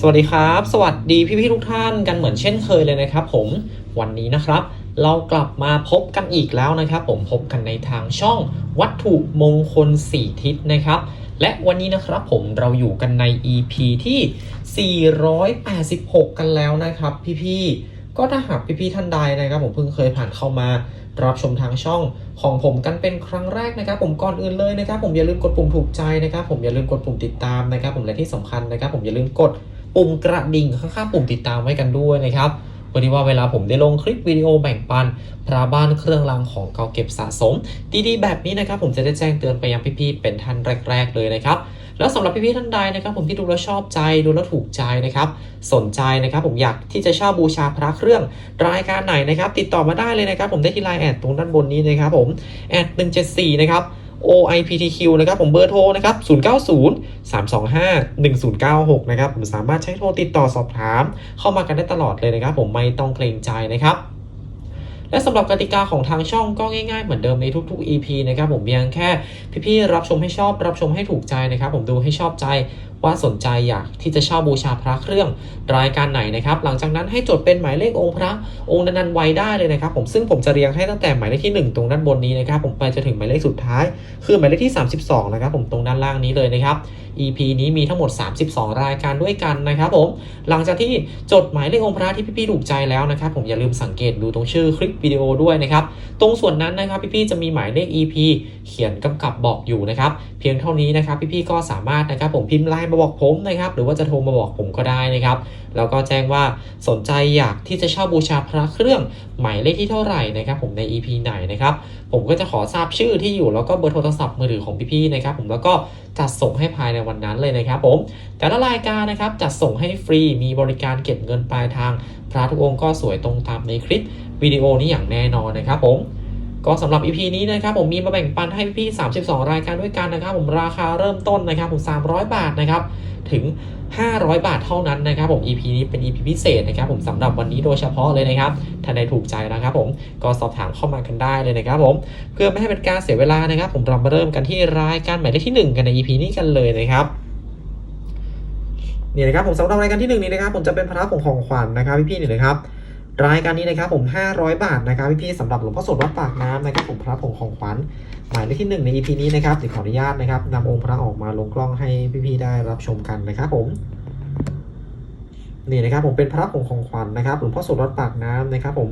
สวัสดีครับ สวัสดีพี่ๆทุกท่านกันเหมือนเช่นเคยเลยนะครับ ผมวันนี้นะครับ เรากลับมาพบกันอีกแล้วนะครับ ผมพบกันในทางช่องวัตถุมงคล 4 ทิศนะครับ และวันนี้นะครับผมเราอยู่กันใน EP ที่ 486 กันแล้วนะครับ พี่ๆก็ถ้าหากพี่ๆท่านใดนะครับ ผมเพิ่งเคยผ่านเข้ามารับชมทางช่องของผมกันเป็นครั้งแรกนะครับ ผมก่อนอื่นเลยนะครับ ผมอย่าลืมกดปุ่มถูกใจนะครับ ผมอย่าลืมกดปุ่มติดตามนะครับ ผมและที่สำคัญนะครับ ผมอย่าลืมกด ปุ่มกระดิ่งข้างๆปุ่มติดตามไว้กันด้วยนะครับเพื่อที่ว่าเวลาผมได้ลงคลิปวิดีโอแบ่งปัน พระบ้านเครื่องรางของเก่าเก็บสะสม ดีๆแบบนี้นะครับผมจะได้แจ้งเตือนไปยังพี่ๆเป็นท่านแรก ๆ เลยนะครับแล้วสำหรับพี่ๆท่านใดนะครับ ผมที่ดูแล้วชอบใจดูแล้วถูกใจนะครับ สนใจนะครับ ผมอยากที่จะเช่าบูชาพระเครื่องรายการไหนนะครับ ติดต่อมาได้เลยนะครับ ผมได้ที่ไลน์แอดตรงด้านบนนี้นะครับ ผมแอด174นะครับ OIPTQ นะครับผมเบอร์โทรนะครับ 090 325 1096 นะครับผมสามารถใช้โทรติดต่อสอบถาม เข้ามากันได้ตลอดเลยนะครับ ผมไม่ต้องเกรงใจนะครับและสำหรับกติกาของทางช่องก็ง่ายๆเหมือนเดิมในทุกๆ EP นะครับผมเพียงแค่พี่ๆรับชมให้ชอบรับชมให้ถูกใจนะครับผมดูให้ชอบใจ ว่าสนใจอยากที่จะเช่าบูชาพระเครื่องรายการไหนนะครับ หลังจากนั้นให้จดเป็นหมายเลของค์พระองค์นั้นไว้ได้เลยนะครับ ผมซึ่งผมจะเรียงให้ตั้งแต่หมายเลขที่ 1 ตรงด้านบนนี้นะครับ ผมไปจนถึงหมายเลขสุดท้าย คือหมายเลขที่ 32 นะครับ ผมตรงด้านล่างนี้เลยนะครับ EP นี้มีทั้งหมด 32 รายการด้วยกันนะครับผม หลังจากที่จดหมายเลของค์พระที่พี่ๆถูกใจแล้วนะครับ ผมอย่าลืมสังเกตดูตรงชื่อคลิปวิดีโอด้วยนะครับ ตรงส่วนนั้นนะครับพี่ๆจะมีหมายเลข EP เขียนกำกับบอกอยู่นะครับ เพียงเท่านี้นะครับพี่ๆก็สามารถนะครับผมพิมพ์ไลน์มาบอกผมนะครับ หรือว่าจะโทรมาบอกผมก็ได้นะครับแล้วก็แจ้งว่าสนใจอยากที่จะเช่าบูชาพระเครื่องหมายเลขที่เท่าไหร่นะครับผมใน EP ไหนนะครับผมก็จะขอทราบชื่อที่อยู่แล้วก็เบอร์โทรศัพท์มือถือของพี่ๆนะครับผมแล้วก็จัดส่งให้ภายในวันนั้นเลยนะครับผมแต่ละรายการนะครับจัดส่งให้ฟรีมีบริการเก็บเงินปลายทาง พระทุกองค์ก็สวยตรงตามในคลิปวิดีโอนี้อย่างแน่นอนนะครับผมก็สำหรับ EP นี้นะครับผมมีมาแบ่งปันให้พี่ 32 รายการด้วยกันนะครับ ผมราคาเริ่มต้นนะครับผม300 บาทนะครับ ถึง 500 บาทเท่านั้นนะครับผม EP นี้เป็น EP พิเศษนะครับผมสำหรับวันนี้โดยเฉพาะเลยนะครับถ้าในถูกใจนะครับผมก็สอบถามเข้ามากันได้เลยนะครับผมเพื่อไม่ให้เป็นการเสียเวลานะครับ ผมเรามาเริ่มกันที่รายการหมายเลขที่ 1 กันใน EP นี้กันเลยนะครับนี่นะครับผมสำหรับรายการที่หนึ่งนี้นะครับผมจะเป็นพระของของขวัญนะครับพี่ๆนี่นะครับ รายการนี้นะครับผม 500 บาทนะครับพี่ๆสำหรับหลวงพ่อสดวัดปากน้ำนะครับผมพระผงของขวัญหมายเลขที่ 1 ใน EP นี้นะครับเดี๋ยวขออนุญาตนะครับนำองค์พระออกมาลงกล้องให้พี่ๆได้รับชมกันนะครับผมนี่นะครับผมเป็นพระผงของขวัญนะครับหลวงพ่อสดวัดปากน้ำนะครับ ผม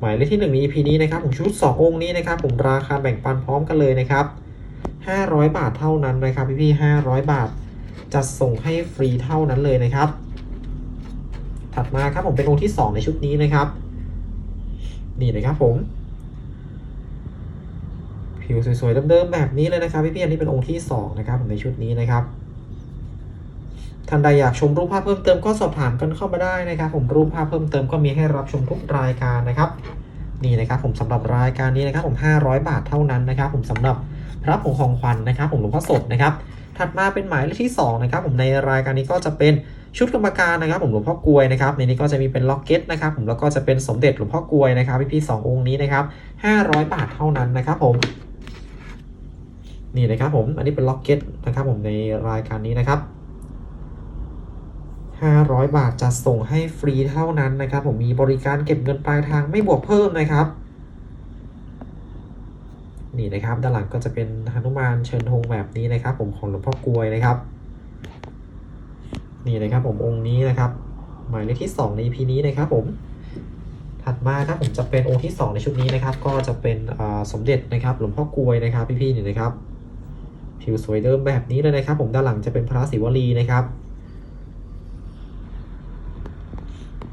หมายเลขที่ 1 ใน EP นี้นะครับผมชุด 2 องค์นี้นะครับ ผมราคาแบ่งปันพร้อมกันเลยนะครับ 500 บาทเท่านั้นนะครับพี่ๆ500 บาทจัดส่งให้ฟรีเท่านั้นเลยนะครับ ถัดมาครับผมเป็นองค์ที่ 2 ในชุดนี้นะครับ นี่นะครับผม ผิวสวยๆเดิมๆแบบนี้เลยนะครับพี่ๆอันนี้เป็นองค์ที่ 2 นะครับผมในชุดนี้นะครับท่านใดอยากชมรูปภาพเพิ่มเติมก็สอบถามกันเข้ามาได้นะครับ ผมรูปภาพเพิ่มเติมก็มีให้รับชมทุกรายการนะครับ นี่นะครับ ผมสำหรับรายการนี้นะครับ ผม 500 บาทเท่านั้นนะครับ ผมสำหรับพระผงของขวัญนะครับ ผมหลวงพ่อสดนะครับ ถัดมาเป็นหมายเลขที่2นะครับ ผมในรายการนี้ก็จะเป็น ชุดกรรมการนะครับผมหลวงพ่อกลวยนะครับในนี้ก็จะมีเป็นล็อกเก็ตนะครับผมแล้วก็จะเป็นสมเด็จหลวงพ่อกลวยนะครับพี่ๆสององค์นี้นะครับ500 บาทเท่านั้นนะครับผมนี่นะครับผมอันนี้เป็นล็อกเก็ตนะครับผมในรายการนี้นะครับ500 บาทจะส่งให้ฟรีเท่านั้นนะครับ ผมมีบริการเก็บเงินปลายทางไม่บวกเพิ่มนะครับ นี่นะครับ ด้านหลังก็จะเป็นหนุมานเชิญธงแบบนี้นะครับ ผมของหลวงพ่อกลวยนะครับ นี่นะครับผมองค์นี้นะครับ หมายเลขที่ 2 ใน EP นี้นะครับผม ถัดมาครับผมจะเป็นองค์ที่ 2 ในชุดนี้นะครับ ก็จะเป็นสมเด็จนะครับหลวงพ่อกลวยนะครับ พี่ๆนี่นะครับ ผิวสวยเดิมแบบนี้เลยนะครับ ผมด้านหลังจะเป็นพระศิวลีนะครับ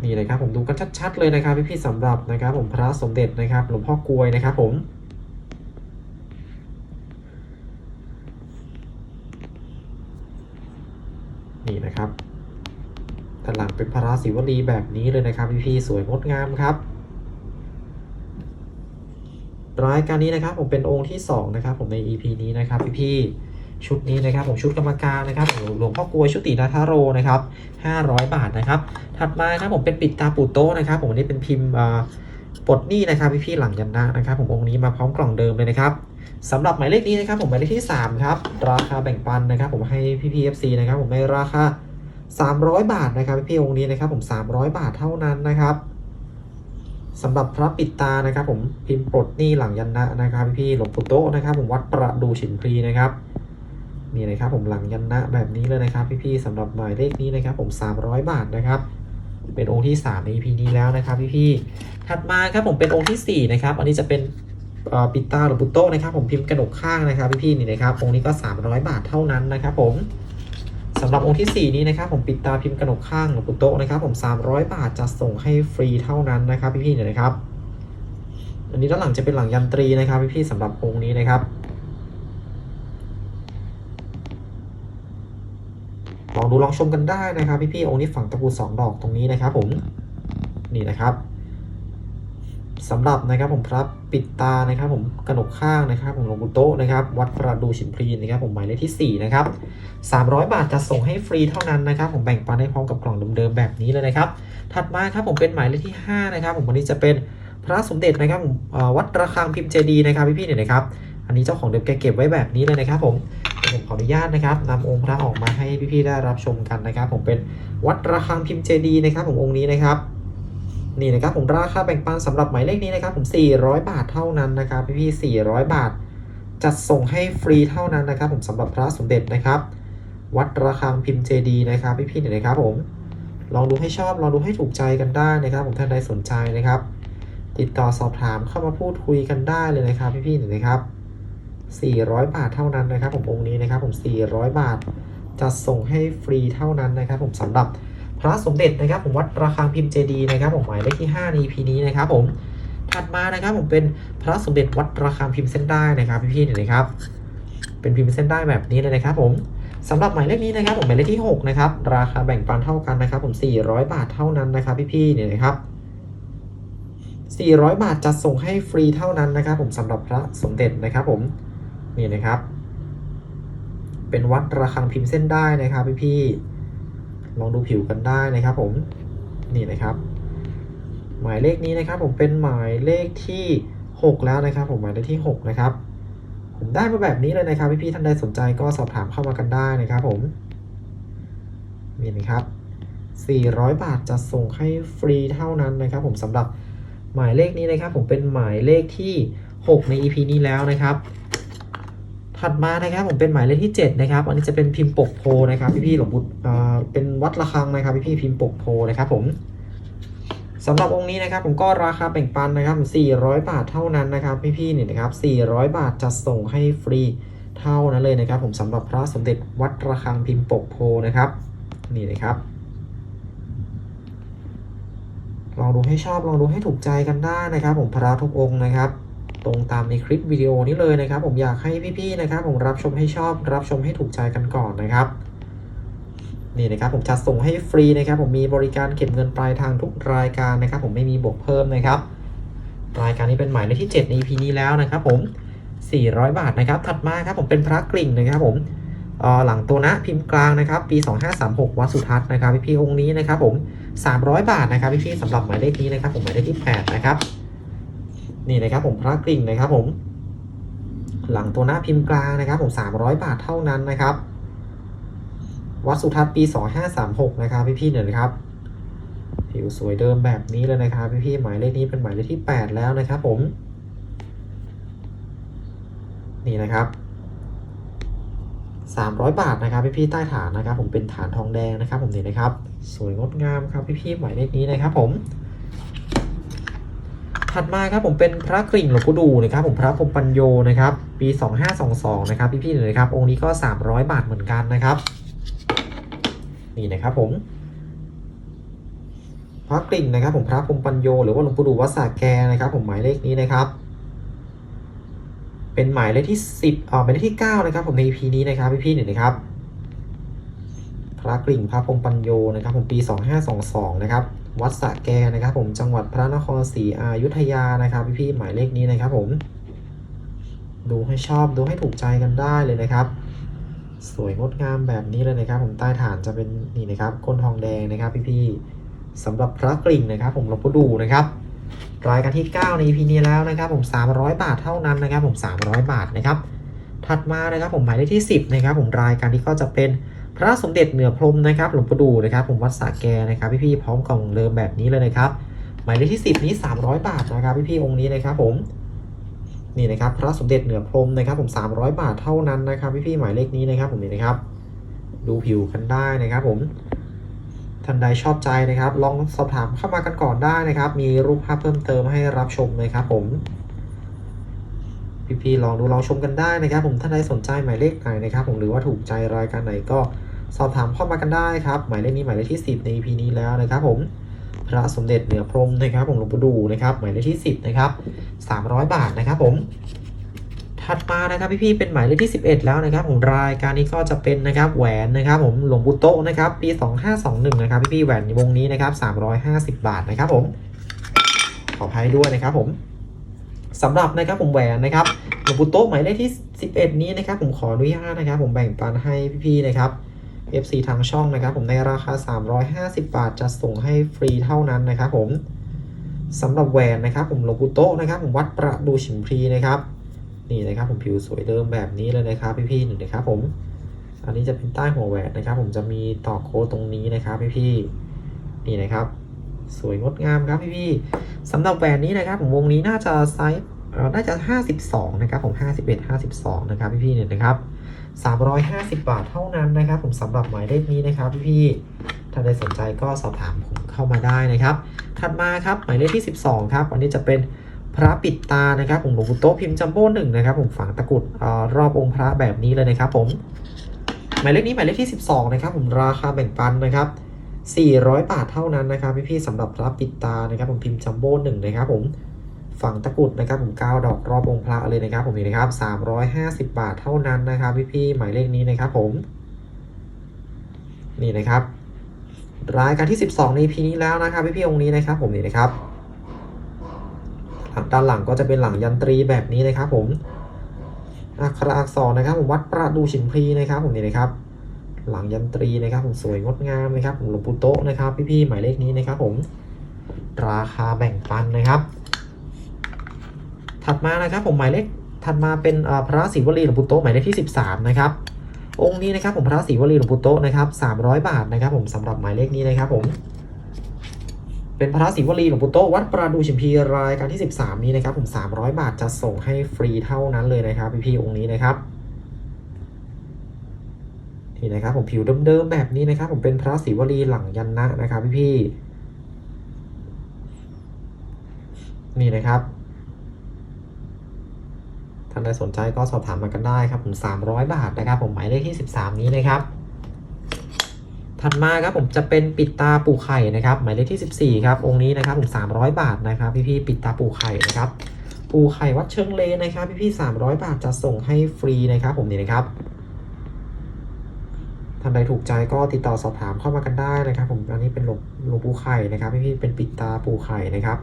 นี่เลยครับผมดูกันชัดๆเลยนะครับพี่ๆสำหรับนะครับ ผมพระสมเด็จนะครับ หลวงพ่อกลวยนะครับ ผม นี่นะครับด้านหลังเป็นพระศิวลีแบบนี้เลยนะครับพี่ๆสวยงดงามครับ รายการนี้นะครับผมเป็นองค์ที่สองนะครับ ผมใน EP นี้นะครับพี่ๆชุดนี้นะครับ ผมชุดกรรมการนะครับขอหลวงพ่อกลวยชุตินาทาโรนะครับ500 บาทนะครับ ถัดมาครับผมเป็นปิดตาปูโตนะครับ ผมอันนี้เป็นพิมพ์ปลดหนี้นะครับพี่ๆหลังยันนะนะครับ ผมองค์นี้มาพร้อมกล่องเดิมเลยนะครับ สำหรับหมายเลขนี้นะครับผมหมายเลขที่ 3 ครับ ราคาแบ่งปันนะครับผมให้พี่ๆ FC นะครับผมในราคา 300 บาทนะครับพี่ๆองค์นี้นะครับผม 300 บาทเท่านั้นนะครับสำหรับพระปิดตานะครับ ผมพิมพ์ปลดหนี้หลังยันนะนะครับ พี่ๆหลวงปู่โตะนะครับ ผมวัดประดูฉินพรีนะครับนี่นะครับผมหลังยันนะแบบนี้เลยนะครับ พี่ๆสำหรับหมายเลขนี้นะครับ ผม 300 บาทนะครับเป็นองค์ที่3ใน EP นี้แล้วนะครับ พี่ๆถัดมาครับผมเป็นองค์ที่สี่นะครับอันนี้จะเป็น ปิดตาหลวงปู่โตะนะครับผมพิมพ์กระดกข้างนะครับพี่ๆนี่นะครับองค์นี้ก็ 300 บาทเท่านั้นนะครับผมสำหรับองค์ที่ 4 นี้นะครับผมปิดตาพิมพ์กระหนกข้างหลวงปู่โตะนะครับผม 300 บาทจะส่งให้ฟรีเท่านั้นนะครับพี่ๆเนี่ยนะครับ อันนี้ด้านหลังจะเป็นหลังยันตรีนะครับพี่ๆสำหรับองค์นี้นะครับลองดูลองชมกันได้นะครับพี่ๆองค์นี้ฝังตะปูสองดอกตรงนี้นะครับผมนี่นะครับสำหรับนะครับผมพระ ปิดตานะครับผมกระหนกข้างนะครับผมลงปู่โตะนะครับวัดประดูฉิมพลีนะครับผมหมายเลขที่4นะครับ300 บาทจะส่งให้ฟรีเท่านั้นนะครับผมแบ่งปันให้พร้อมกับกล่องเดิมๆแบบนี้เลยนะครับถัดมาครับผมเป็นหมายเลขที่5นะครับผมวันนี้จะเป็นพระสมเด็จนะครับผมวัดระฆังพิมพ์เจดีย์นะครับพี่ๆเนี่ยนะครับอันนี้เจ้าของเดิมแกเก็บไว้แบบนี้เลยนะครับผมผมขออนุญาตนะครับนำองค์พระออกมาให้พี่ๆได้รับชมกันนะครับ ผมเป็นวัดระฆังพิมพ์เจดีย์นะครับผมองค์นี้นะครับ นี่นะครับผมราคาแบ่งปันสำหรับหมายเลขนี้นะครับผม 400 บาทเท่านั้นนะครับพี่ๆ400 บาท จัดส่งให้ฟรีเท่านั้นนะครับผมสำหรับพระสมเด็จนะครับ วัดระฆังพิมพ์เจดีนะครับพี่ๆเนี่ยนะครับผมลองดูให้ชอบลองดูให้ถูกใจกันได้นะครับ ผมท่านใดสนใจนะครับ ติดต่อสอบถามเข้ามาพูดคุยกันได้เลยนะครับ พี่ๆเนี่ยนะครับ 400 บาทเท่านั้นนะครับ ผมองค์นี้นะครับ ผม 400 บาทจัดส่งให้ฟรีเท่านั้นนะครับ ผมสำหรับ พระสมเด็จนะครับผมวัดระฆังพิมพ์เจดีย์นะครับผมหมายเลขที่ 5 ใน EP นี้นะครับผมถัดมานะครับผมเป็นพระสมเด็จวัดระฆังพิมพ์เส้นได้นะครับพี่ๆเนี่ยนะครับ เป็นพิมพ์เส้นได้แบบนี้เลยนะครับผมสำหรับหมายเลขนี้นะครับผมหมายเลขที่ 6 นะครับ ราคาแบ่งปันเท่ากันนะครับ ผม 400 บาทเท่านั้นนะครับ พี่ๆเนี่ยนะครับ 400 บาทจะส่งให้ฟรีเท่านั้นนะครับ ผมสำหรับพระสมเด็จนะครับ ผมนี่นะครับ เป็นวัดระฆังพิมพ์เส้นได้นะครับ พี่ๆ ลองดูผิวกันได้นะครับผมนี่นะครับ หมายเลขนี้นะครับ ผมเป็นหมายเลขที่ 6 แล้วนะครับ ผมหมายเลขที่ 6 นะครับ ผมได้มาแบบนี้เลยนะครับพี่ๆท่านใดสนใจก็สอบถามเข้ามากันได้นะครับ ผมนี่นะครับ 400 บาทจะส่งให้ฟรีเท่านั้นนะครับ ผมสำหรับหมายเลขนี้นะครับ ผมเป็นหมายเลขที่ 6 ใน EP นี้แล้วนะครับ ถัดมานะครับผมเป็นหมายเลขที่ 7 นะครับ อันนี้จะเป็นพิมพ์ปกโพนะครับ พี่ๆหลวงปู่เอ่อเป็นวัดระฆังนะครับ พี่ๆพิมพ์ปกโพนะครับผมสำหรับองค์นี้นะครับผมก็ราคาแบ่งปันนะครับ 400 บาทเท่านั้นนะครับ พี่ๆเนี่ยนะครับ 400 บาทจะส่งให้ฟรีเท่านั้นเลยนะครับ ผมสำหรับพระสมเด็จวัดระฆังพิมพ์ปกโพนะครับนี่นะครับลองดูให้ชอบลองดูให้ถูกใจกันได้นะครับ ผมพระทุกองค์นะครับ ตรงตามในคลิปวิดีโอนี้เลยนะครับ ผมอยากให้พี่ๆนะครับ ผมรับชมให้ชอบ รับชมให้ถูกใจกันก่อนนะครับนี่นะครับผมจะส่งให้ฟรีนะครับผมมีบริการเก็บเงินปลายทางทุกรายการนะครับ ผมไม่มีบวกเพิ่มนะครับรายการนี้เป็นหมายเลขที่ 7 ใน EP นี้แล้วนะครับ ผม 400 บาทนะครับ ถัดมาครับผมเป็นพระกลิ่งนะครับ ผมหลังตัวนะพิมพ์กลางนะครับ ปี 2536 วัดสุทัศน์นะครับพี่ๆองค์นี้นะครับ ผม 300 บาทนะครับพี่ๆสำหรับหมายเลขนี้นะครับ ผมหมายเลขที่ 8 นะครับ นี่นะครับผมพระกลิ่งนะครับผม หลังตัวหน้าพิมพ์กลางนะครับ ผม300 บาทเท่านั้นนะครับ วัดสุทัศน์ปี 2536 นะครับพี่ๆเนี่ยนะครับผิวสวยเดิมแบบนี้เลยนะครับพี่ๆหมายเลขนี้เป็นหมายเลขที่ 8 แล้วนะครับผม นี่นะครับ300 บาทนะครับพี่ๆใต้ฐานนะครับ ผมเป็นฐานทองแดงนะครับ ผมนี่นะครับ สวยงดงามครับพี่ๆหมายเลขนี้นะครับผม ถัดมาครับผมเป็นพระกริ่งหลวงปู่ดูนะครับผมพระพรมปัญโยนะครับปี 2522นะครับพี่ๆเลยนะครับองค์นี้ก็ 300 บาทเหมือนกันนะครับ นี่นะครับผมพระกริ่งนะครับผมพระพรมปัญโยหรือว่าหลวงปู่ดูวัดสาแกนะครับ ผมหมายเลขนี้นะครับ เป็นหมายเลขที่ 10อ่าหมายเลขที่ 9 นะครับ ผมใน EP นี้นะครับพี่ๆเนี่ยนะครับ พระกริ่งพระพรมปัญโยนะครับ ผมปี 2522 นะครับ วัดสระแกนะครับ ผมจังหวัดพระนครศรีอยุธยานะครับพี่ๆหมายเลขนี้นะครับ ผม ดูให้ชอบดูให้ถูกใจกันได้เลยนะครับ สวยงดงามแบบนี้เลยนะครับ ผมใต้ฐานจะเป็นนี่นะครับก้นทองแดงนะครับ พี่ๆสำหรับพระกริ่งนะครับ ผมหลวงปู่ดูนะครับรายการที่ 9 ใน EP นี้แล้วนะครับ ผม 300 บาทเท่านั้นนะครับ ผม 300 บาทนะครับ ถัดมานะครับผมหมายเลขที่ 10 นะครับ ผมรายการที่ก็จะเป็น พระสมเด็จเหนือพรมนะครับหลวงปู่ดูนะครับผมวัดสระแกนะครับพี่ๆพร้อมกล่องเดิมแบบนี้เลยนะครับหมายเลขที่ 10 นี้ 300 บาทนะครับพี่ๆองค์นี้นะครับผมนี่นะครับพระสมเด็จเหนือพรมนะครับผม 300 บาทเท่านั้นนะครับพี่ๆหมายเลขนี้นะครับผมนี่นะครับ ดูผิวกันได้นะครับผมท่านใดชอบใจนะครับ ลองสอบถามเข้ามากันก่อนได้นะครับ มีรูปภาพเพิ่มเติมให้รับชมนะครับผมพี่ๆลองดูลองชมกันได้นะครับ ผมท่านใดสนใจหมายเลขไหนนะครับ ผมหรือว่าถูกใจรายการไหนก็ สอบถามเข้ามากันได้ครับ หมายเลขนี้หมายเลขที่ 10 ใน EP นี้แล้วนะครับผมพระสมเด็จเหนือพรมนะครับผมหลวงปู่ดูนะครับหมายเลขที่ 10 นะครับ 300 บาทนะครับผมถัดมานะครับพี่ๆเป็นหมายเลขที่ 11 แล้วนะครับ ผมรายการนี้ก็จะเป็นนะครับแหวนนะครับผมหลวงปู่โตนะครับปี 2521 นะครับพี่ๆแหวนวงนี้นะครับ350 บาทนะครับผมขออภัยด้วยนะครับผมสำหรับนะครับผมแหวนนะครับหลวงปู่โตหมายเลขที่ 11 นี้นะครับ ผมขออนุญาตนะครับ ผมแบ่งปันให้พี่ๆนะครับ FC ทางช่องนะครับผมในราคา 350 บาทจะส่งให้ฟรีเท่านั้นนะครับผมสำหรับแหวนนะครับผมหลวงปู่โตะนะครับผมวัดประดูฉิมพรีนะครับนี่นะครับผมผิวสวยเดิมแบบนี้เลยนะครับพี่ๆหนึ่งนะครับผมอันนี้จะเป็นใต้หัวแหวนนะครับ ผมจะมีต่อโค้ดตรงนี้นะครับพี่ๆนี่นะครับ สวยงดงามครับพี่ๆสำหรับแหวนนี้นะครับผมวงนี้น่าจะไซส์เอ่อน่าจะ 52 นะครับผม 51 52 นะครับพี่ๆเนี่ยนะครับ 350 บาทเท่านั้นนะครับผมสำหรับหมายเลขนี้นะครับพี่ๆถ้าใดสนใจก็สอบถามผมเข้ามาได้นะครับ ถัดมาครับหมายเลขที่ 12 ครับอันนี้จะเป็นพระปิดตานะครับผมหลวงปู่โต๊ะพิมพ์จัมโบ้หนึ่งนะครับผมฝังตะกุดอรอบองค์พระแบบนี้เลยนะครับผมหมายเลขนี้หมายเลขที่ 12 นะครับผมราคาแบ่งปันนะครับ400 บาทเท่านั้นนะครับพี่ๆสำหรับพระปิดตานะครับผมพิมพ์จัมโบ้หนึ่งนะครับผม ฝั่งตะกุดนะครับผม9ดอกรอบองค์พระเลยนะครับ ผมนี่นะครับ 350 บาทเท่านั้นนะครับ พี่ๆหมายเลขนี้นะครับผม นี่นะครับ รายการที่ 12 ใน EP นี้แล้วนะครับ พี่ๆองค์นี้นะครับ ผมนี่นะครับด้านหลังก็จะเป็นหลังยันตรีแบบนี้นะครับผมอักขระอักษรนะครับ ผมวัดประดูฉิมพลีนะครับ ผมนี่นะครับ หลังยันตรีนะครับ ผมสวยงดงามนะครับผมหลวงปู่โตนะครับ พี่ๆหมายเลขนี้นะครับ ผม ราคาแบ่งปันนะครับ ถัดมานะครับผมหมายเลขถัดมาเป็นพระศรีวลีหลวงปู่โตหมายเลขที่ 13 นะครับ องค์นี้นะครับผมพระศรีวลีหลวงปู่โตนะครับ300 บาทนะครับ ผมสำหรับหมายเลขนี้นะครับผมเป็นพระศรีวลีหลวงปู่โตวัดประดูชิมพีรายการที่ 13 นี้นะครับ ผม 300 บาทจะส่งให้ฟรีเท่านั้นเลยนะครับพี่ๆองค์นี้นะครับนี่นะครับผมผิวเดิมๆแบบนี้นะครับ ผมเป็นพระศรีวลีหลังยันนะนะครับพี่ๆนี่นะครับานใดสนใจก็สอบถามมากันได้ครับผม300 บาทนะครับผมหมายเลขที่ 13 นี้นะครับ ถัดมาครับผมจะเป็นปิดตาปูไข่นะครับหมายเลขที่ 14 ครับองค์นี้นะครับผม300 บาทนะครับ พี่ๆปิดตาปูไข่นะครับปูไข่วัดเชิงเลนนะครับ พี่ๆ300 บาทจะส่งให้ฟรีนะครับ ผมนี่นะครับท่านใดถูกใจก็ติดต่อสอบถามเข้ามากันได้นะครับ ผมอันนี้เป็นหลวงหลวงปูไข่นะครับ พี่ๆเป็นปิดตาปูไข่นะครับ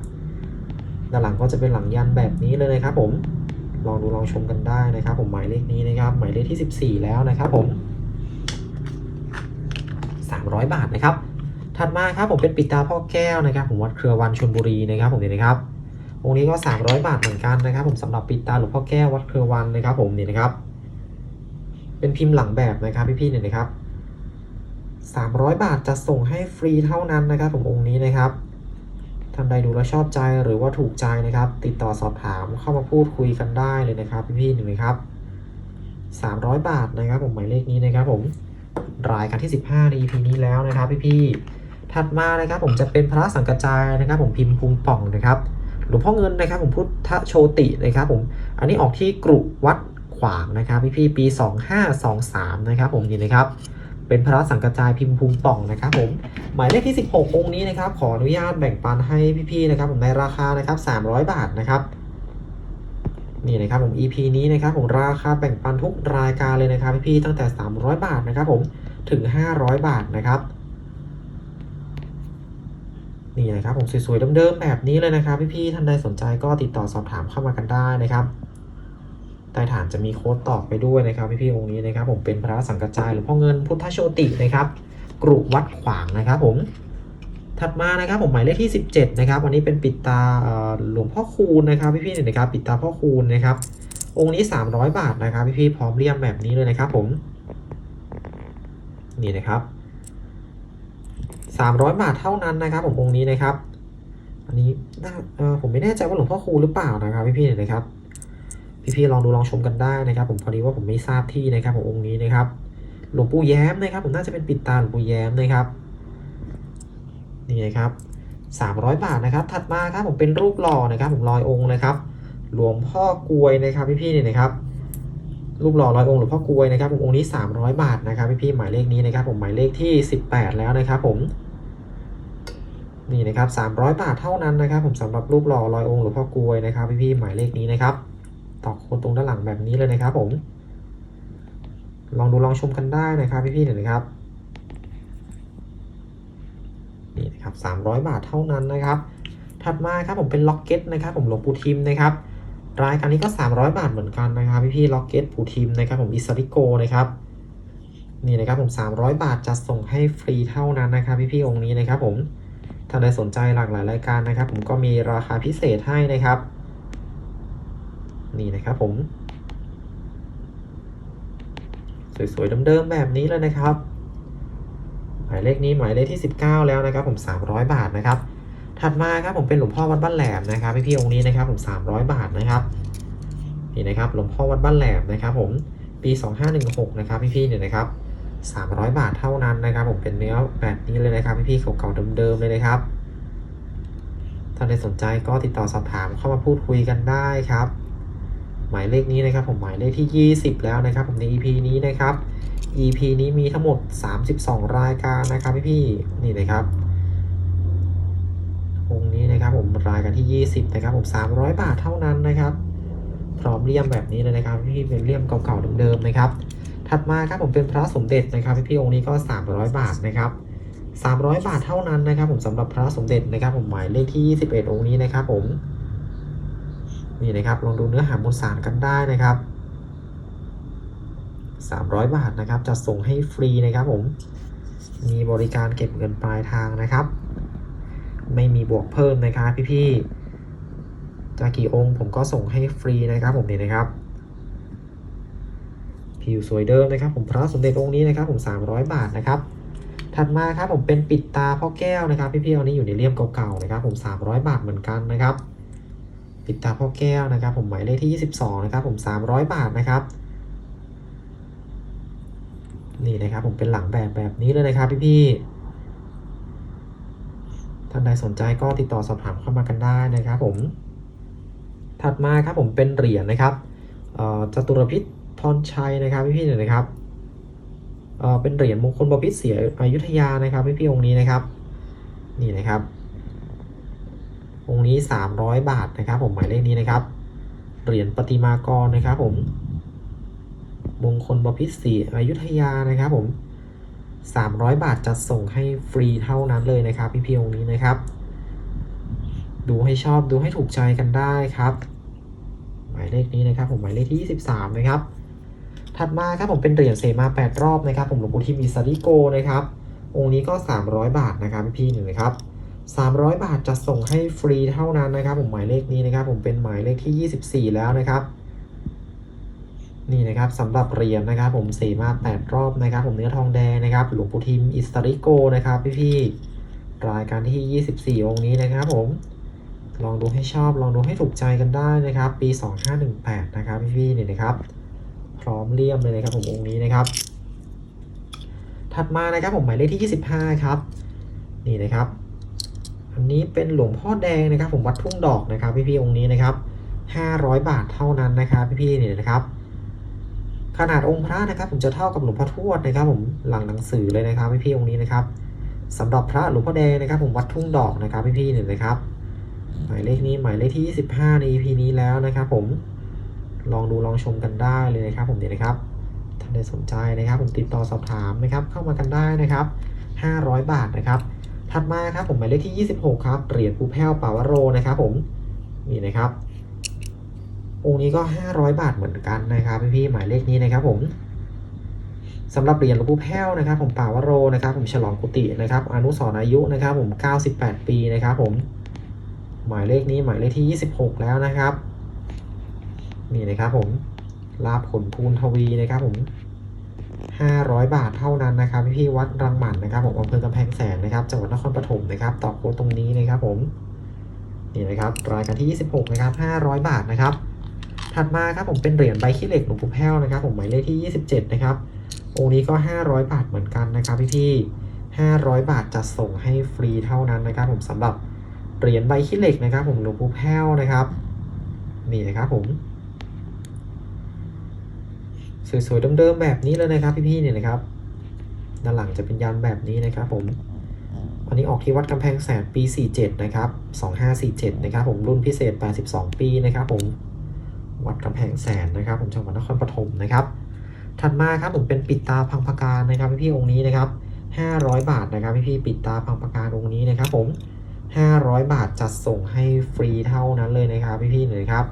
ด้านหลังก็จะเป็นหลังยันแบบนี้เลยนะครับผม ลองดูลองชมกันได้นะครับผมหมายเลขนี้นะครับ หมายเลขที่ 14 แล้วนะครับผม 300 บาทนะครับ ถัดมาครับผมเป็นปิดตาพ่อแก้วนะครับ ผมวัดเครือวันชลบุรีนะครับ ผมนี่นะครับองค์นี้ก็ 300 บาทเหมือนกันนะครับ ผมสำหรับปิดตาหลวงพ่อแก้ววัดเครือวันนะครับ ผมนี่นะครับ เป็นพิมพ์หลังแบบนะครับพี่ๆเนี่ยนะครับ300 บาทจะส่งให้ฟรีเท่านั้นนะครับ ผมองค์นี้นะครับ ท่านใดดูแล้วชอบใจหรือว่าถูกใจนะครับ ติดต่อสอบถามเข้ามาพูดคุยกันได้เลยนะครับพี่ๆหนึ่งครับ300 บาทนะครับผมหมายเลขนี้นะครับผมรายการที่ 15 ใน EP นี้แล้วนะครับพี่ๆถัดมานะครับผมจะเป็นพระสังกจายนะครับ ผมพิมพ์พุงป่องนะครับหลวงพ่อเงินนะครับผมพุทธโชตินะครับผมอันนี้ออกที่กรุวัดขวางนะครับพี่ๆปี 2523 นะครับผมนี่นะครับ เป็นพระสังกจายพิมพ์พุงป่องนะครับผมหมายเลขที่ 16 องค์นี้นะครับ ขออนุญาตแบ่งปันให้พี่ๆนะครับ ผมในราคานะครับ 300 บาทนะครับนี่นะครับผม EP นี้นะครับผมราคาแบ่งปันทุกรายการเลยนะครับพี่ๆตั้งแต่ 300 บาทนะครับผมถึง 500 บาทนะครับนี่นะครับผมสวยๆเดิมๆแบบนี้เลยนะครับพี่ๆท่านใดสนใจก็ติดต่อสอบถามเข้ามากันได้นะครับ ใต้ฐานจะมีโค้ดตอบไปด้วยนะครับพี่ๆองค์นี้นะครับ ผมเป็นพระสังกัจจายหรือพ่อเงินพุทธโชตินะครับกรุวัดขวางนะครับ ผม ถัดมานะครับผมหมายเลขที่ 17 นะครับวันนี้เป็นปิดตาหลวงพ่อคูณนะครับ พี่ๆเนี่ยนะครับ ปิดตาพ่อคูณนะครับ องค์นี้ 300 บาทนะครับพี่ๆพร้อมเลี่ยมแบบนี้เลยนะครับ ผมนี่นะครับสามร้อยบาทเท่านั้นนะครับ ผมองค์นี้นะครับ อันนี้น่าเออผมไม่แน่ใจว่าหลวงพ่อคูหรือเปล่านะครับ พี่ๆเนี่ยนะครับ พี่ๆลองดูลองชมกันได้นะครับ ผมพอดีว่าผมไม่ทราบที่นะครับขององค์นี้นะครับ หลวงปู่แย้มนะครับ ผมน่าจะเป็นปิดตาหลวงปู่แย้มนะครับนี่นะครับสามร้อยบาทนะครับ ถัดมาครับผมเป็นรูปหล่อนะครับ ผมลอยองค์นะครับ หลวงพ่อกลวยนะครับพี่ๆเนี่ยนะครับ รูปหล่อลอยองค์หลวงพ่อกลวยนะครับ ผมองค์นี้ 300 บาทนะครับพี่ๆหมายเลขนี้นะครับ ผมหมายเลขที่ 18 แล้วนะครับ ผมนี่นะครับ300 บาทเท่านั้นนะครับ ผมสำหรับรูปหล่อลอยองค์หลวงพ่อกลวยนะครับ พี่ๆหมายเลขนี้นะครับ ตอกโคนตรงด้านหลังแบบนี้เลยนะครับผม ลองดูลองชมกันได้นะครับพี่ๆเนี่ยนะครับนี่นะครับ300 บาทเท่านั้นนะครับ ถัดมาครับผมเป็นล็อกเก็ตนะครับ ผมหลวงปู่ทิมนะครับรายการนี้ก็ 300 บาทเหมือนกันนะครับพี่พี่ล็อกเก็ตปู่ทิมนะครับ ผมอิสริโกนะครับนี่นะครับผม 300 บาทจะส่งให้ฟรีเท่านั้นนะครับ พี่พี่องค์นี้นะครับ ผมถ้าใดสนใจหลากหลายรายการนะครับ ผมก็มีราคาพิเศษให้นะครับ นี่นะครับผม สวยๆเดิมๆแบบนี้เลยนะครับ หมายเลขนี้หมายเลขที่ 19 แล้วนะครับ ผม 300 บาทนะครับ ถัดมาครับผมเป็นหลวงพ่อวัดบ้านแหลมนะครับพี่พี่ๆองค์นี้นะครับผม 300 บาทนะครับนี่นะครับหลวงพ่อวัดบ้านแหลมนะครับ ผมปี 2516 นะครับพี่พี่ๆเนี่ยนะครับ 300 บาทเท่านั้นนะครับ ผมเป็นเนื้อแบบนี้เลยนะครับพี่พี่ๆเก่าๆเดิมๆเลยนะครับถ้าใครสนใจก็ติดต่อสอบถามเข้ามาพูดคุยกันได้ครับ หมายเลขนี้นะครับผมหมายเลขที่ 20 แล้วนะครับผมใน EP นี้นะครับ EP นี้มีทั้งหมด 32 รายการนะครับพี่พี่นี่นะครับองนี้นะครับผมรายกันที่ 20 นะครับ ผม 300 บาทเท่านั้นนะครับ พร้อมเลี่ยมแบบนี้เลยนะครับพี่เป็นเลี่ยมเก่าๆเดิมๆนะครับ ถัดมาครับผมเป็นพระสมเด็จนะครับพี่ๆองค์นี้ก็ 300 บาทนะครับ300 บาทเท่านั้นนะครับ ผมสำหรับพระสมเด็จนะครับ ผมหมายเลขที่ 21 องค์นี้นะครับผม นี่นะครับลองดูเนื้อหามวลสารกันได้นะครับ 300 บาทนะครับจะส่งให้ฟรีนะครับผม มีบริการเก็บเงินปลายทางนะครับ ไม่มีบวกเพิ่มนะครับพี่ๆจะกี่องค์ผมก็ส่งให้ฟรีนะครับผมนี่นะครับผิวสวยเดิมนะครับ ผมพระสมเด็จองค์นี้นะครับ ผม 300 บาทนะครับถัดมาครับผมเป็นปิดตาพ่อแก้วนะครับพี่ๆอันนี้อยู่ในเลี่ยมเก่าๆนะครับ ผม 300 บาทเหมือนกันนะครับ ปิดตาพ่อแก้วนะครับ ผมหมายเลขที่ 22 นะครับ ผม 300 บาทนะครับ นี่นะครับ ผมเป็นหลังแบบแบบนี้เลยนะครับ พี่ๆท่านใดสนใจก็ติดต่อสอบถามเข้ามากันได้นะครับ ผม ถัดมาครับผมเป็นเหรียญนะครับอ่อจตุรพิษพรชัยนะครับ พี่ๆเนี่ยนะครับเอ่อเป็นเหรียญมงคลบพิษเสียอยุธยานะครับ พี่ๆองค์นี้นะครับ นี่นะครับ องค์นี้ 300 บาทนะครับ ผมหมายเลขนี้นะครับ เหรียญประติมากรนะครับ ผม มงคลบพิษศรีอยุธยานะครับ ผม 300 บาทจะส่งให้ฟรีเท่านั้นเลยนะครับ พี่พี่องค์นี้นะครับ ดูให้ชอบดูให้ถูกใจกันได้ครับ หมายเลขนี้นะครับ ผมหมายเลขที่ 23 นะครับ ถัดมาครับผมเป็นเหรียญเสมา 8 รอบนะครับ ผมหลวงปู่ทิมอิสริโกนะครับองค์นี้ก็ 300 บาทนะครับพี่พี่หนึ่งนะครับ 300 บาทจะส่งให้ฟรีเท่านั้นนะครับผมหมายเลขนี้นะครับผมเป็นหมายเลขที่ 24 แล้วนะครับ นี่นะครับสำหรับเหรียญนะครับ ผมเสมา8รอบนะครับ ผมเนื้อทองแดงนะครับหลวงปู่ทิมอิสตริโกนะครับพี่ๆรายการที่ 24 องค์นี้นะครับผมลองดูให้ชอบลองดูให้ถูกใจกันได้นะครับ ปี 2518 นะครับพี่ๆเนี่ยนะครับ พร้อมเลี่ยมเลยนะครับผมองค์นี้นะครับ ถัดมานะครับผมหมายเลขที่ 25 ครับ นี่นะครับ อันนี้เป็นหลวงพ่อแดงนะครับ ผมวัดทุ่งดอกนะครับ พี่ๆองค์นี้นะครับ 500 บาทเท่านั้นนะครับพี่ๆเนี่ยนะครับ ขนาดองค์พระนะครับ ผมจะเท่ากับหลวงพ่อทวดนะครับ ผมหลังหนังสือเลยนะครับพี่ๆองค์นี้นะครับสำหรับพระหลวงพ่อแดงนะครับ ผมวัดทุ่งดอกนะครับพี่ๆเนี่ยนะครับหมายเลขนี้หมายเลขที่ 25 ใน EP นี้แล้วนะครับ ผมลองดูลองชมกันได้เลยนะครับ ผมเนี่ยนะครับท่านใดสนใจนะครับ ผมติดต่อสอบถามนะครับ เข้ามากันได้นะครับ 500 บาทนะครับ ถัดมาครับผมหมายเลขที่ 26 ครับเหรียญปูแพ้วปาวโรนะครับผมนี่นะครับ องค์นี้ก็ 500 บาทเหมือนกันนะครับพี่ๆหมายเลขนี้นะครับผมสำหรับเหรียญหลวงปู่แพ้วนะครับ ผมป่าวโรนะครับ ผมฉลองกุฏินะครับ อนุสรณ์อายุนะครับ ผม 98 ปีนะครับผมหมายเลขนี้หมายเลขที่ 26 แล้วนะครับนี่นะครับผมลาบผลภูนทวีนะครับผม 500 บาทเท่านั้นนะครับพี่วัดรังหมันนะครับผมอำเภอกำแพงแสนนะครับจังหวัดนครปฐมนะครับต่อโค้ดตรงนี้นะครับผมนี่นะครับรายการที่ 26นะครับ500 บาทนะครับถัดมาครับผมเป็นเหรียญใบขี้เหล็กหลวงปู่แพ้วนะครับผมหมายเลขที่ 27 นะครับองค์นี้ก็ 500 บาทเหมือนกันนะครับพี่ๆ500 บาทจะส่งให้ฟรีเท่านั้นนะครับผมสำหรับเหรียญใบขี้เหล็กนะครับผมหลวงปู่แพ้วนะครับนี่นะครับผม สวยๆเดิมๆแบบนี้เลยนะครับพี่ๆเนี่ยนะครับ ด้านหลังจะเป็นยันแบบนี้นะครับผมอันนี้ออกที่วัดกำแพงแสนปี 47 นะครับ 2547 นะครับผมรุ่นพิเศษ 82 ปีนะครับผมวัดกำแพงแสนนะครับ ผมจังหวัดนครปฐมนะครับ ถัดมาครับผมเป็นปิดตาพังพการนะครับพี่ๆองค์นี้นะครับ 500 บาทนะครับพี่ๆปิดตาพังพการองค์นี้นะครับผม 500 บาทจัดส่งให้ฟรีเท่านั้นเลยนะครับพี่ๆเลยครับ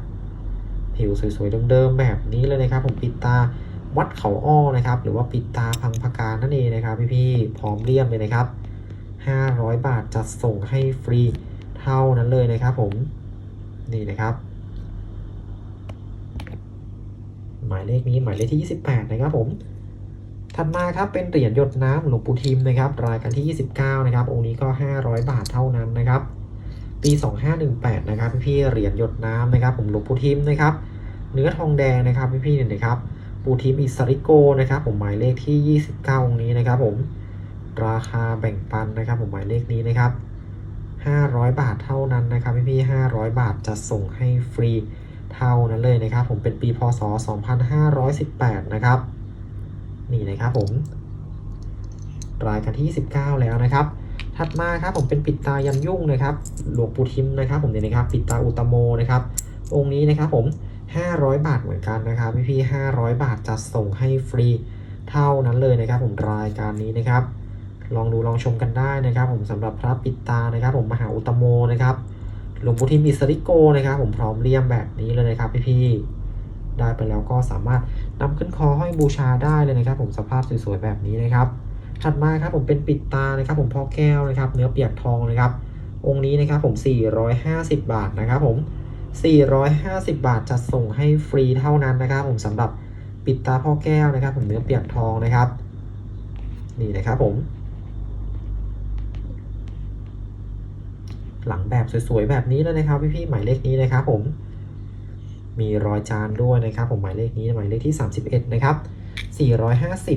ผิวสวยๆเดิมๆแบบนี้เลยนะครับ ผมปิดตา วัดเขาอ้อนะครับ หรือว่าปิดตาพังพการนั่นเองนะครับพี่ๆพร้อมเลี่ยมเลยนะครับ 500 บาทจัดส่งให้ฟรีเท่านั้นเลยนะครับผมนี่นะครับ หมายเลขนี้หมายเลขที่ 28 นะครับผมถัดมาครับเป็นเหรียญหยดน้ำหลวงปู่ทิมนะครับ รายการที่ 29 นะครับ องค์นี้ก็ 500 บาทเท่านั้นนะครับ ปี 2518 นะครับพี่ๆเหรียญหยดน้ำนะครับ ผมหลวงปู่ทิมนะครับ เนื้อทองแดงนะครับพี่ๆเนี่ยนะครับ ปูทิมอิสริโกนะครับผมหมายเลขที่ 29 องนี้นะครับผมราคาแบ่งปันนะครับ ผมหมายเลขนี้นะครับ 500 บาทเท่านั้นนะครับพี่ๆ500 บาทจะส่งให้ฟรีเท่านั้นเลยนะครับ ผมเป็นปีพศ 2518 นะครับ นี่นะครับผมรายการที่ 19 แล้วนะครับ ถัดมาครับผมเป็นปิดตายันยุ่งนะครับ หลวงปู่ทิมนะครับ ผมเนี่ยนะครับ ปิดตาอุตโมนะครับ องค์นี้นะครับผม 500 บาทเหมือนกันนะครับพี่พี่500 บาทจะส่งให้ฟรีเท่านั้นเลยนะครับ ผมรายการนี้นะครับ ลองดูลองชมกันได้นะครับ ผมสำหรับพระปิดตานะครับ ผมมหาอุตโมนะครับหลวงปู่ทิมอิสริโกนะครับ ผมพร้อมเลี่ยมแบบนี้เลยนะครับพี่พี่ได้ไปแล้วก็สามารถนำขึ้นคอห้อยบูชาได้เลยนะครับ ผมสภาพสวยๆแบบนี้นะครับ ถัดมาครับผมเป็นปิดตานะครับ ผมพ่อแก้วนะครับ เนื้อเปียกทองนะครับ องค์นี้นะครับผม 450 บาทนะครับผม 450 บาทจะส่งให้ฟรีเท่านั้นนะครับ ผมสำหรับปิดตาพ่อแก้วนะครับ ผมเนื้อเปียกทองนะครับ นี่นะครับผม หลังแบบสวยๆแบบนี้เลยนะครับพี่ๆหมายเลขนี้นะครับ ผม มีรอยจานด้วยนะครับ ผมหมายเลขนี้หมายเลขที่ 31 นะครับ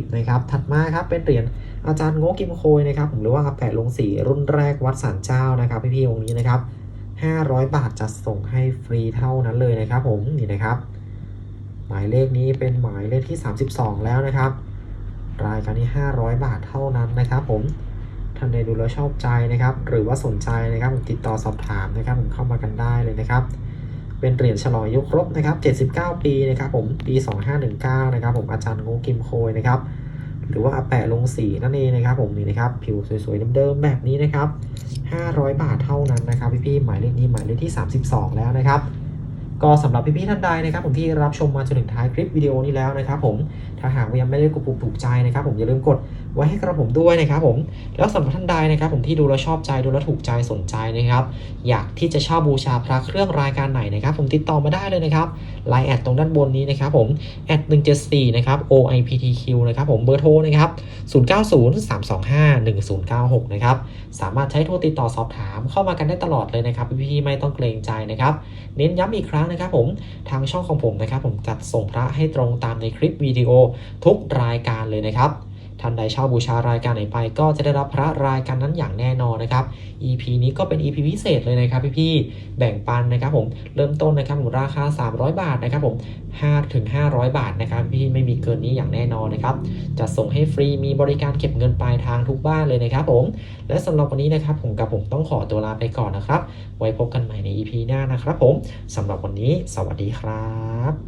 450 นะครับ ถัดมาครับเป็นเหรียญอาจารย์โง่กิมโคยนะครับ ผมหรือว่าอาแปะลงสีรุ่นแรกวัดสันเจ้านะครับ พี่ๆองค์นี้นะครับ 500 บาทจะส่งให้ฟรีเท่านั้นเลยนะครับผมนี่นะครับ หมายเลขนี้เป็นหมายเลขที่ 32 แล้วนะครับ รายการนี้ 500 บาทเท่านั้นนะครับ ผมท่านใดดูแล้วชอบใจนะครับ หรือว่าสนใจนะครับผมติดต่อสอบถามนะครับผมเข้ามากันได้เลยนะครับ เป็นเหรียญฉลองยุครบนะครับ 79 ปีนะครับผมปี 2519 นะครับผมอาจารย์ง่กิมโคยนะครับ หรือว่าอาแปะลงสีนั่นเองนะครับผมนี่นะครับผิวสวยๆเดิมๆแบบนี้นะครับ 500 บาทเท่านั้นนะครับพี่ๆหมายเลขนี้หมายเลขที่ 32 แล้วนะครับก็สำหรับพี่ๆท่านใดนะครับผมที่รับชมมาจนถึงท้ายคลิปวิดีโอนี้แล้วนะครับผมถ้าหากยังไม่ได้กดปุ่มถูกใจนะครับผมอย่าลืมกด ไว้ให้กระผมด้วยนะครับผม แล้วสำหรับท่านใดนะครับ ผมที่ดูแล้วชอบใจดูแล้วถูกใจสนใจนะครับ อยากที่จะเช่าบูชาพระเครื่องรายการไหนนะครับ ผมติดต่อมาได้เลยนะครับไลน์แอดตรงด้านบนนี้นะครับผมแอด174นะครับ OIPTQ นะครับผมเบอร์โทรนะครับ0903251096นะครับสามารถใช้โทรติดต่อสอบถามเข้ามากันได้ตลอดเลยนะครับพี่ๆไม่ต้องเกรงใจนะครับ เน้นย้ำอีกครั้งนะครับ ผมทางช่องของผมนะครับ ผมจัดส่งพระให้ตรงตามในคลิปวิดีโอทุกรายการเลยนะครับ ท่านใดเช่าบูชารายการไหนไป ก็จะได้รับพระรายการนั้นอย่างแน่นอนนะครับ EP นี้ก็เป็น EP พิเศษเลยนะครับพี่ๆแบ่งปันนะครับผมเริ่มต้นนะครับผมราคา 300 บาทนะครับผม5ถึง500 บาทนะครับพี่ไม่มีเกินนี้อย่างแน่นอนนะครับจะส่งให้ฟรีมีบริการเก็บเงินปลายทางทุกบ้านเลยนะครับผมและสำหรับวันนี้นะครับผมกับผมต้องขอตัวลาไปก่อนนะครับ ไว้พบกันใหม่ใน EP หน้านะครับผมสำหรับวันนี้ สวัสดีครับ